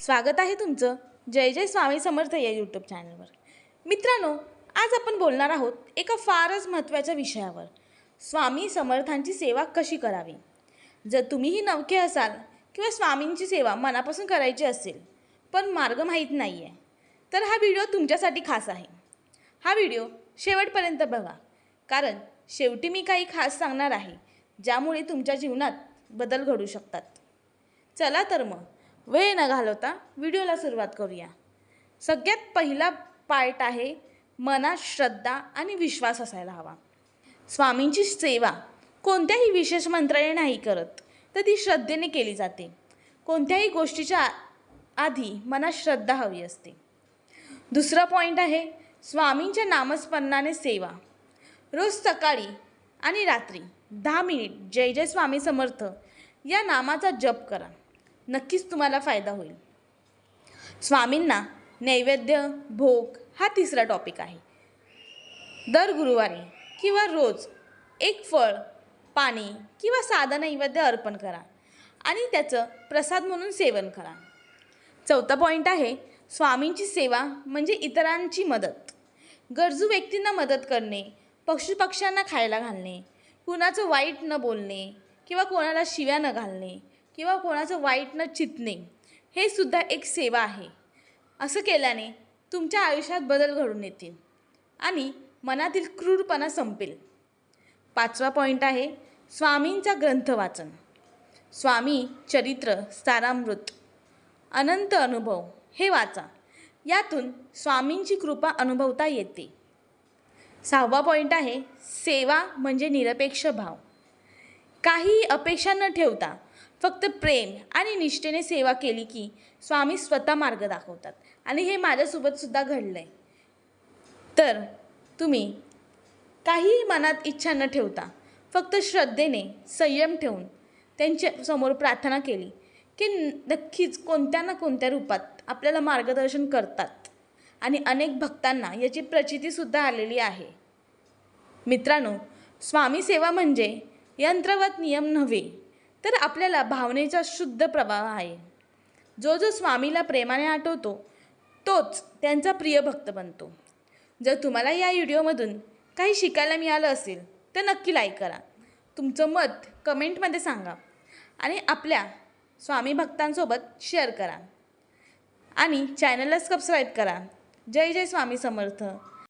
स्वागत आहे तुमचं. जय जय स्वामी समर्थ या यूट्यूब चॅनलवर मित्रांनो आज आपण बोलणार आहोत एका फारच महत्त्वाच्या विषयावर. स्वामी समर्थांची सेवा कशी करावी? जर तुम्हीही नवखे असाल किंवा स्वामींची सेवा मनापासून करायची असेल पण मार्ग माहीत नाही आहे तर हा व्हिडिओ तुमच्यासाठी खास आहे. हा व्हिडिओ शेवटपर्यंत बघा कारण शेवटी मी काही खास सांगणार आहे ज्यामुळे तुमच्या जीवनात बदल घडू शकतात. चला तर मग वेळ न घालवता व्हिडिओला सुरुवात करूया. सगळ्यात पहिला पार्ट आहे मनात श्रद्धा आणि विश्वास असायला हवा. स्वामींची सेवा कोणत्याही विशेष मंत्राने नाही करत तर ती श्रद्धेने केली जाते. कोणत्याही गोष्टीच्या आ- आधी मनात श्रद्धा हवी असते. दुसरा पॉईंट आहे स्वामींच्या नामस्मरणाने सेवा. रोज सकाळी आणि रात्री दहा मिनिट जय जय स्वामी समर्थ या नामाचा जप करा. नक्कीच तुम्हाला फायदा होईल. स्वामींना नैवेद्य भोग हा तिसरा टॉपिक आहे. दर गुरुवारी किंवा रोज एक फळ पाणी किंवा साधं नैवेद्य अर्पण करा आणि त्याचं प्रसाद म्हणून सेवन करा. चौथा पॉईंट आहे स्वामींची सेवा म्हणजे इतरांची मदत. गरजू व्यक्तींना मदत करणे पशुपक्ष्यांना खायला घालणे कुणाचं वाईट न बोलणे किंवा कोणाला शिव्या न घालणे किंवा कोणाचं वाईट न चितणे हे सुद्धा एक सेवा आहे. असं केल्याने तुमच्या आयुष्यात बदल घडून येतील आणि मनातील क्रूरपणा संपेल. पाचवा पॉईंट आहे स्वामींचा ग्रंथ वाचन. स्वामी चरित्र सारामृत अनंत अनुभव हे वाचा. यातून स्वामींची कृपा अनुभवता येते. सहावा पॉईंट आहे सेवा म्हणजे निरपेक्ष भाव. काही अपेक्षा न ठेवता फक्त प्रेम आणि निष्ठेने सेवा केली की स्वामी स्वतः मार्ग दाखवतात. आणि हे माझ्यासोबतसुद्धा घडलं आहे तर तुम्ही काहीही मनात इच्छा न ठेवता फक्त श्रद्धेने संयम ठेवून त्यांच्यासमोर प्रार्थना केली की नक्कीच कोणत्या ना कोणत्या रूपात आपल्याला मार्गदर्शन करतात. आणि अनेक भक्तांना याची प्रचितीसुद्धा आलेली आहे. मित्रांनो स्वामी सेवा म्हणजे यंत्रवत नियम नव्हे. तर आपल्याला भावनेचा शुद्ध प्रभाव आहे. जो जो स्वामीला प्रेमाने आठवतो तोच त्यांचा प्रिय भक्त बनतो. जर तुम्हाला या व्हिडिओमधून काही शिकायला मिळालं असेल तर नक्की लाईक करा. तुमचं मत कमेंटमध्ये सांगा. आणि आपल्या स्वामी भक्तांसोबत शेअर करा. आणि चॅनलला सबस्क्राईब करा. जय जय स्वामी समर्थ.